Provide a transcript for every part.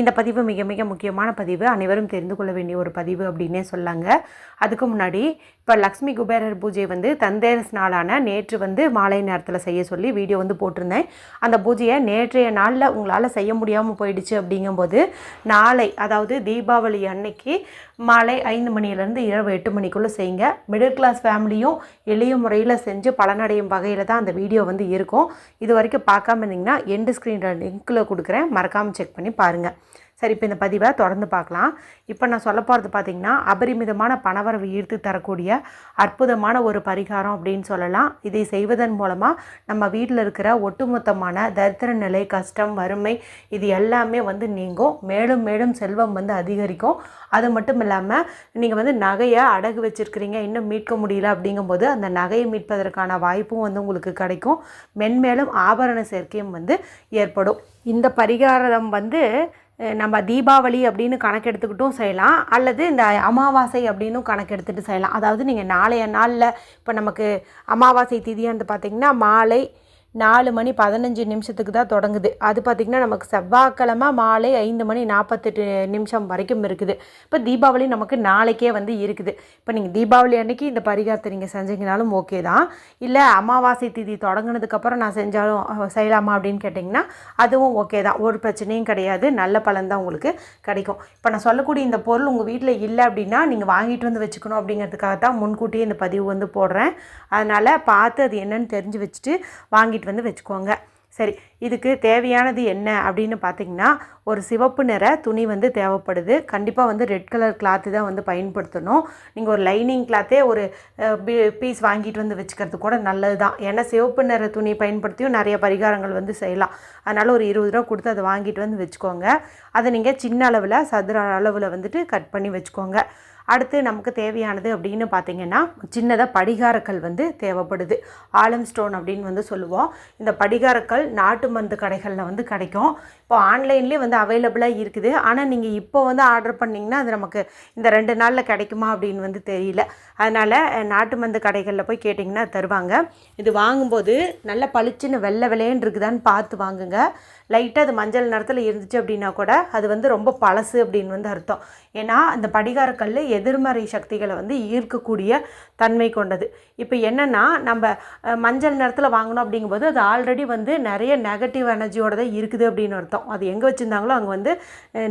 இந்த பதிவு மிக மிக முக்கியமான பதிவு. அனைவரும் தெரிந்து கொள்ள வேண்டிய ஒரு பதிவு அப்படின்னே சொல்லாங்க. அதுக்கு முன்னாடி இப்போ லக்ஷ்மி குபேரர் பூஜை வந்து தந்தேரஸ் நாளான நேற்று வந்து மாலை நேரத்தில் செய்ய சொல்லி வீடியோ வந்து போட்டிருந்தேன். அந்த பூஜையை நேற்றைய நாளில் உங்களால் செய்ய முடியாமல் போயிடுச்சு அப்படிங்கும்போது நாளை அதாவது தீபாவளி அன்னைக்கு மாலை ஐந்து மணிலேருந்து இரவு எட்டு மணிக்குள்ளே செய்யுங்க. மிடில் கிளாஸ் ஃபேமிலியும் எளிய முறையில் செஞ்சு பலனடையும் வகையில் தான் அந்த வீடியோ வந்து இருக்கும். இது வரைக்கும் பார்க்காம இருந்தீங்கன்னா எண்டு ஸ்க்ரீனில் லிங்க்கில் கொடுக்குறேன். மறக்காமல் செக் பண்ணி பாருங்கள் சரி இப்போ இந்த பதிவை தொடர்ந்து பார்க்கலாம். இப்போ நான் சொல்ல போகிறது பார்த்திங்கன்னா அபரிமிதமான பணவரவு ஈர்த்து தரக்கூடிய அற்புதமான ஒரு பரிகாரம் அப்படின்னு சொல்லலாம். இதை செய்வதன் மூலமாக நம்ம வீட்டில் இருக்கிற ஒட்டுமொத்தமான தரித்திர நிலை கஷ்டம் வறுமை இது எல்லாமே வந்து நீங்கும். மேலும் மேலும் செல்வம் வந்து அதிகரிக்கும். அது மட்டும் இல்லாமல் நீங்கள் வந்து நகையை அடகு வச்சுருக்கிறீங்க இன்னும் மீட்க முடியல அப்படிங்கும்போது அந்த நகையை மீட்பதற்கான வாய்ப்பும் வந்து உங்களுக்கு கிடைக்கும். மென்மேலும் ஆபரண சேர்க்கையும் வந்து ஏற்படும். இந்த பரிகாரம் வந்து நம்ம தீபாவளி அப்படின்னு கணக்கெடுத்துக்கிட்டும் செய்யலாம். அல்லது இந்த அமாவாசை அப்படின்னும் கணக்கெடுத்துட்டு செய்யலாம். அதாவது நீங்கள் நாளைய நாளில் இப்போ நமக்கு அமாவாசை திதியானது பார்த்திங்கன்னா மாலை நாலு மணி பதினஞ்சு நிமிஷத்துக்கு தான் தொடங்குது. அது பார்த்திங்கன்னா நமக்கு செவ்வாய்க்கிழமை மாலை ஐந்து மணி நாற்பத்தெட்டு நிமிஷம் வரைக்கும் இருக்குது. இப்போ தீபாவளி நமக்கு நாளைக்கே வந்து இருக்குது. இப்போ நீங்கள் தீபாவளி அன்னைக்கு இந்த பரிகாரத்தை நீங்கள் செஞ்சீங்கனாலும் ஓகே தான். இல்லை அமாவாசை திதி தொடங்கினதுக்கப்புறம் நான் செஞ்சாலும் செய்யலாமா அப்படின்னு கேட்டிங்கன்னா அதுவும் ஓகே தான். ஒரு பிரச்சனையும் கிடையாது. நல்ல பலன் தான் உங்களுக்கு கிடைக்கும். இப்போ நான் சொல்லக்கூடிய இந்த பொருள் உங்கள் வீட்டில் இல்லை அப்படின்னா நீங்கள் வாங்கிட்டு வந்து வச்சுக்கணும் அப்படிங்கிறதுக்காக தான் முன்கூட்டியே இந்த பதிவு வந்து போடுறேன். அதனால் பார்த்து அது என்னென்னு தெரிஞ்சு வச்சுட்டு வாங்கிட்டு வந்து வச்சுக்கோங்க. சரி இதுக்கு தேவையானது என்ன அப்படின்னு பார்த்தீங்கன்னா ஒரு சிவப்பு நிற துணி வந்து தேவைப்படுது. கண்டிப்பாக வந்து ரெட் கலர் கிளாத்து தான் வந்து பயன்படுத்தணும். நீங்கள் ஒரு லைனிங் கிளாத்தே ஒரு பீஸ் வாங்கிட்டு வந்து வச்சுக்கிறது கூட நல்லது தான். ஏன்னா சிவப்பு நிற துணி பயன்படுத்தியும் நிறைய பரிகாரங்கள் வந்து செய்யலாம். அதனால் ஒரு இருபது ரூபா கொடுத்து அதை வாங்கிட்டு வந்து வச்சுக்கோங்க. அதை நீங்கள் சின்ன அளவில் சதுர அளவில் வந்துட்டு கட் பண்ணி வச்சுக்கோங்க. அடுத்து நமக்கு தேவையானது அப்படின்னு பார்த்தீங்கன்னா சின்னதாக படிகாரக்கல் வந்து தேவைப்படுது. ஆலம் ஸ்டோன் அப்படின்னு வந்து சொல்லுவோம். இந்த படிகாரக்கல் நாட்டு மருந்து கடைகளில் வந்து கிடைக்கும். இப்போ ஆன்லைன்லேயே வந்து அவைலபிளாக இருக்குது. ஆனால் நீங்கள் இப்போ வந்து ஆர்டர் பண்ணிங்கன்னா அது நமக்கு இந்த ரெண்டு நாளில் கிடைக்குமா அப்படின்னு வந்து தெரியல. அதனால் நாட்டு மருந்து கடைகளில் போய் கேட்டிங்கன்னா தருவாங்க. இது வாங்கும்போது நல்ல பளிச்சுன்னு வெள்ளை வெள்ளையன்னு இருக்குதான்னு பார்த்து வாங்குங்க. லைட்டாக அது மஞ்சள் நிறத்தில் இருந்துச்சு அப்படின்னா கூட அது வந்து ரொம்ப பழசு அப்படின்னு வந்து அர்த்தம். ஏன்னா அந்த படிகாரக்கல் எதிர்மறை சக்திகளை வந்து ஈர்க்கக்கூடிய தன்மை கொண்டது. இப்போ என்னென்னா நம்ம மஞ்சள் நிறத்தில் வாங்கணும் அப்படிங்கும்போது அது ஆல்ரெடி வந்து நிறைய நெகட்டிவ் எனர்ஜியோட தான் இருக்குது அப்படின்னு அர்த்தம். அது எங்கே வச்சுருந்தாங்களோ அங்கே வந்து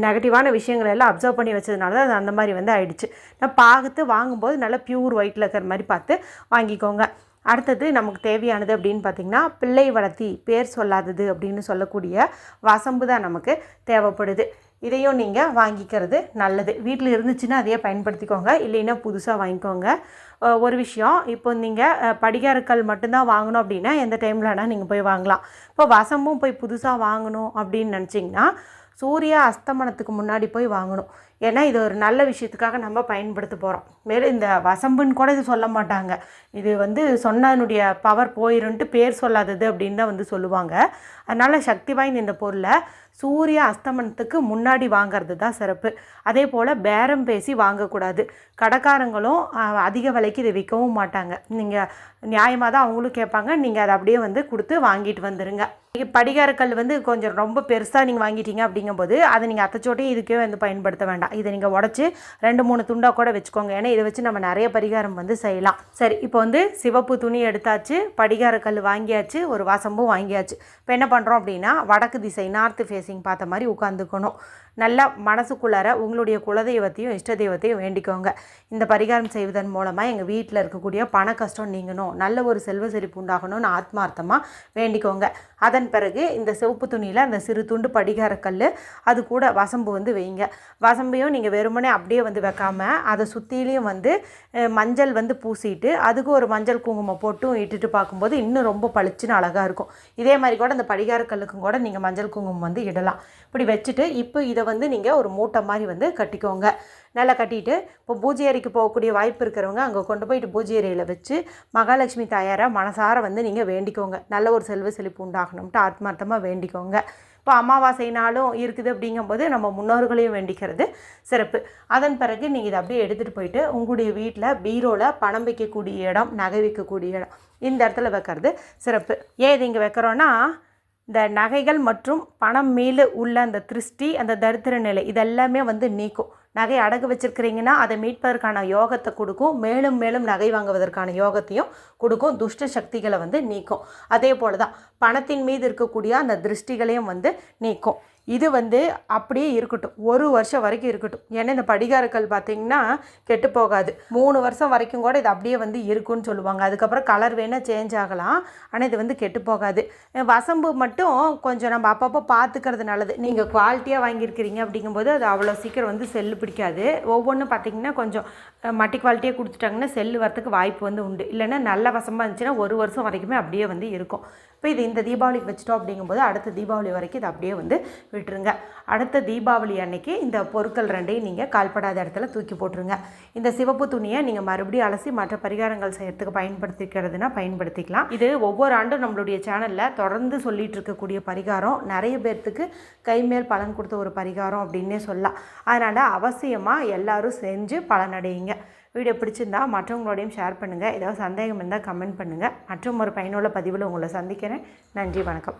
நெகட்டிவான விஷயங்களை எல்லாம் அப்சர்வ் பண்ணி வச்சதுனால தான் அது அந்த மாதிரி வந்து ஆயிடுச்சு. நான் பார்த்து வாங்கும்போது நல்லா பியூர் ஒயிட்டில் இருக்கிற மாதிரி பார்த்து வாங்கிக்கோங்க. அடுத்தது நமக்கு தேவையானது அப்படின்னு பார்த்திங்கன்னா பிள்ளை வளர்த்தி பேர் சொல்லாதது அப்படின்னு சொல்லக்கூடிய வசம்பு தான் நமக்கு தேவைப்படுது. இதையும் நீங்கள் வாங்கிக்கிறது நல்லது. வீட்டில் இருந்துச்சுன்னா அதையே பயன்படுத்திக்கோங்க. இல்லைன்னா புதுசாக வாங்கிக்கோங்க. ஒரு விஷயம் இப்போ நீங்கள் படிகாரக்கல் மட்டும்தான் வாங்கணும் அப்படின்னா எந்த டைமில் வேணால் நீங்கள் போய் வாங்கலாம். இப்போ வசம்பும் போய் புதுசாக வாங்கணும் அப்படின்னு நினச்சிங்கன்னா சூரிய அஸ்தமனத்துக்கு முன்னாடி போய் வாங்கணும். ஏன்னா இது ஒரு நல்ல விஷயத்துக்காக நம்ம பயன்படுத்த போகிறோம் மேலும் இந்த வசம்புன்னு கூட இது சொல்ல மாட்டாங்க. இது வந்து சொன்னதனுடைய பவர் போயிருன்ட்டு பேர் சொல்லாதது அப்படின்னு தான் வந்து சொல்லுவாங்க. அதனால் சக்தி வாய்ந்த இந்த பொருளை சூரிய அஸ்தமனத்துக்கு முன்னாடி வாங்கிறது தான் சிறப்பு. அதே போல் பேரம் பேசி வாங்கக்கூடாது. கடைக்காரங்களும் அதிக விலைக்கு இதை விற்கவும் மாட்டாங்க. நீங்கள் நியாயமாக தான் அவங்களும் கேட்பாங்க. நீங்கள் அதை அப்படியே வந்து கொடுத்து வாங்கிட்டு வந்துடுங்க படிகாரக்கல் வந்து கொஞ்சம் ரொம்ப பெருசாக நீங்கள் வாங்கிட்டீங்க அப்படிங்கும்போது அதை நீங்கள் அத்தச்சோட்டையும் இதுக்கே வந்து பயன்படுத்த வேண்டாம். இதை நீங்கள் உடச்சி ரெண்டு மூணு துண்டாக கூட வச்சுக்கோங்க. ஏன்னா இதை வச்சு நம்ம நிறைய பரிகாரம் வந்து செய்யலாம். சரி இப்போ வந்து சிவப்பு துணி எடுத்தாச்சு படிகார கல் வாங்கியாச்சு ஒரு வாசம்பும் வாங்கியாச்சு. இப்போ என்ன பண்ணுறோம் அப்படின்னா வடக்கு திசை நார்த்து ஃபேஸிங் பார்த்த மாதிரி உட்காந்துக்கணும் நல்லா மனசுக்குள்ளார உங்களுடைய குலதெய்வத்தையும் இஷ்ட தெய்வத்தையும் வேண்டிக்கோங்க. இந்த பரிகாரம் செய்வதன் மூலமாக எங்கள் வீட்டில் இருக்கக்கூடிய பண கஷ்டம் நீங்கணும். நல்ல ஒரு செல்வ செழிப்பு உண்டாகணும்னு ஆத்மார்த்தமாக வேண்டிக்கோங்க. அதன் பிறகு இந்த சிவப்பு துணியில் அந்த சிறு துண்டு படிகாரக்கல் அது கூட வசம்பு வந்து வைங்க. வசம்பையும் நீங்கள் வெறுமனே அப்படியே வந்து வைக்காமல் அதை சுற்றிலையும் வந்து மஞ்சள் வந்து பூசிட்டு அதுக்கு ஒரு மஞ்சள் குங்குமம் போட்டும் இட்டுட்டு பார்க்கும்போது இன்னும் ரொம்ப பளிச்சுன்னு அழகாக இருக்கும். இதே மாதிரி கூட அந்த படிகாரக்கல்லுக்கும் கூட நீங்கள் மஞ்சள் குங்குமம் வந்து இடலாம். இப்படி வச்சுட்டு இப்போ இதை வந்து நீங்கள் ஒரு மூட்டை மாதிரி வந்து கட்டிக்கோங்க. நல்லா கட்டிட்டு இப்போ பூஜை அறைக்கு போகக்கூடிய வாய்ப்பு இருக்கிறவங்க அங்கே கொண்டு போயிட்டு பூஜை அறையில் வச்சு மகாலட்சுமி தாயாரை மனசார வந்து நீங்கள் வேண்டிக்கோங்க. நல்ல ஒரு செல்வ செழிப்பு உண்டாகணும்ட்டு ஆத்மார்த்தமாக வேண்டிக்கோங்க. இப்போ அமாவாசை நாளும் இருக்குது அப்படிங்கும்போது நம்ம முன்னோர்களையும் வேண்டிக்கிறது சிறப்பு. அதன் பிறகு நீங்கள் இதை அப்படியே எடுத்துகிட்டு போயிட்டு உங்களுடைய வீட்டில் பீரோவில் பணம் வைக்கக்கூடிய இடம் நகை வைக்கக்கூடிய இடம் இந்த இடத்துல வைக்கிறது சிறப்பு. ஏன் இது இங்கே வைக்கிறோன்னா இந்த நகைகள் மற்றும் பணம் மேலே உள்ள அந்த திருஷ்டி அந்த தரித்திர நிலை இதெல்லாமே வந்து நீக்கும். நகை அடகு வச்சிருக்கிறீங்கன்னா அதை மீட்பதற்கான யோகத்தை கொடுக்கும். மேலும் மேலும் நகை வாங்குவதற்கான யோகத்தையும் கொடுக்கும். துஷ்ட சக்திகளை வந்து நீக்கும். அதே போல் தான் பணத்தின் மீது இருக்கக்கூடிய அந்த திருஷ்டிகளையும் வந்து நீக்கும். இது வந்து அப்படியே இருக்கட்டும். ஒரு வருஷம் வரைக்கும் இருக்கட்டும். ஏன்னா இந்த படிகாரக்கல் பார்த்தீங்கன்னா கெட்டு போகாது. மூணு வருஷம் வரைக்கும் கூட இது அப்படியே வந்து இருக்குன்னு சொல்லுவாங்க. அதுக்கப்புறம் கலர் வேணால் சேஞ்ச் ஆகலாம். ஆனால் இது வந்து கெட்டு போகாது. வசம்பு மட்டும் கொஞ்சம் நம்ம அப்பப்போ பார்த்துக்கிறது நல்லது. நீங்கள் குவாலிட்டியாக வாங்கியிருக்கிறீங்க அப்படிங்கும்போது அது அவ்வளோ சீக்கிரம் வந்து செல்லு பிடிக்காது. ஒவ்வொன்றும் பார்த்தீங்கன்னா கொஞ்சம் மட்டி குவாலிட்டியாக கொடுத்துட்டாங்கன்னா செல்லு வரத்துக்கு வாய்ப்பு வந்து உண்டு. இல்லைன்னா நல்ல வசமாக இருந்துச்சுன்னா ஒரு வருஷம் வரைக்குமே அப்படியே வந்து இருக்கும். இப்போ இது இந்த தீபாவளிக்கு வச்சிட்டோம் அப்படிங்கும்போது அடுத்த தீபாவளி வரைக்கும் இது அப்படியே வந்து விட்டுருங்க அடுத்த தீபாவளி அன்னைக்கு இந்த பொருட்கள் ரெண்டையும் நீங்கள் கால்படாத இடத்துல தூக்கி போட்டுருங்க. இந்த சிவப்பு துணியை நீங்கள் மறுபடியும் அலசி மற்ற பரிகாரங்கள் செய்யறதுக்கு பயன்படுத்திக்கிறதுனா பயன்படுத்திக்கலாம். இது ஒவ்வொரு ஆண்டும் நம்மளுடைய சேனலில் தொடர்ந்து சொல்லிட்டு இருக்கக்கூடிய பரிகாரம். நிறைய பேர்த்துக்கு கைமேல் பலன் கொடுத்த ஒரு பரிகாரம் அப்படின்னே சொல்லலாம். அதனால் அவசியமாக எல்லாரும் செஞ்சு பலனடையுங்க வீடியோ பிடிச்சிருந்தா மற்றவங்களோடையும் ஷேர் பண்ணுங்கள் ஏதாவது சந்தேகம் இருந்தால் கமெண்ட் பண்ணுங்கள் மற்றும் ஒரு பயனுள்ள பதிவில் உங்களை சந்திக்கிறேன். நன்றி வணக்கம்.